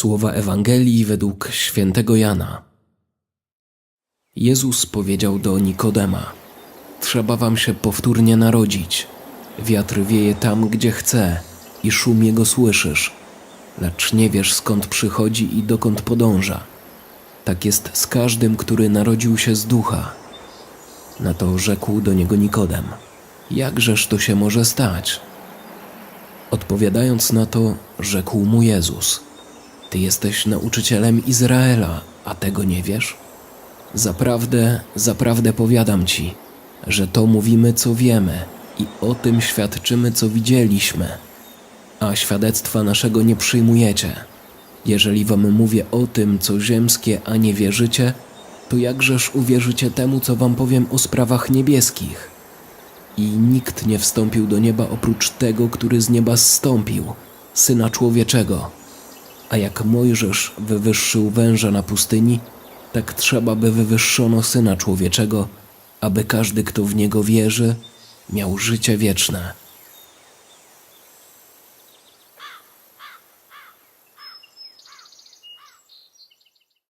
Słowa Ewangelii według świętego Jana. Jezus powiedział do Nikodema: Trzeba wam się powtórnie narodzić. Wiatr wieje tam, gdzie chce, i szum jego słyszysz, lecz nie wiesz skąd przychodzi i dokąd podąża. Tak jest z każdym, który narodził się z ducha. Na to rzekł do niego Nikodem: Jakżeż to się może stać? Odpowiadając na to, rzekł mu Jezus: Ty jesteś nauczycielem Izraela, a tego nie wiesz? Zaprawdę, zaprawdę powiadam ci, że to mówimy, co wiemy, i o tym świadczymy, co widzieliśmy, a świadectwa naszego nie przyjmujecie. Jeżeli wam mówię o tym, co ziemskie, a nie wierzycie, to jakżeż uwierzycie temu, co wam powiem o sprawach niebieskich? I nikt nie wstąpił do nieba oprócz tego, który z nieba zstąpił, syna człowieczego. A jak Mojżesz wywyższył węża na pustyni, tak trzeba by wywyższono syna człowieczego, aby każdy, kto w niego wierzy, miał życie wieczne.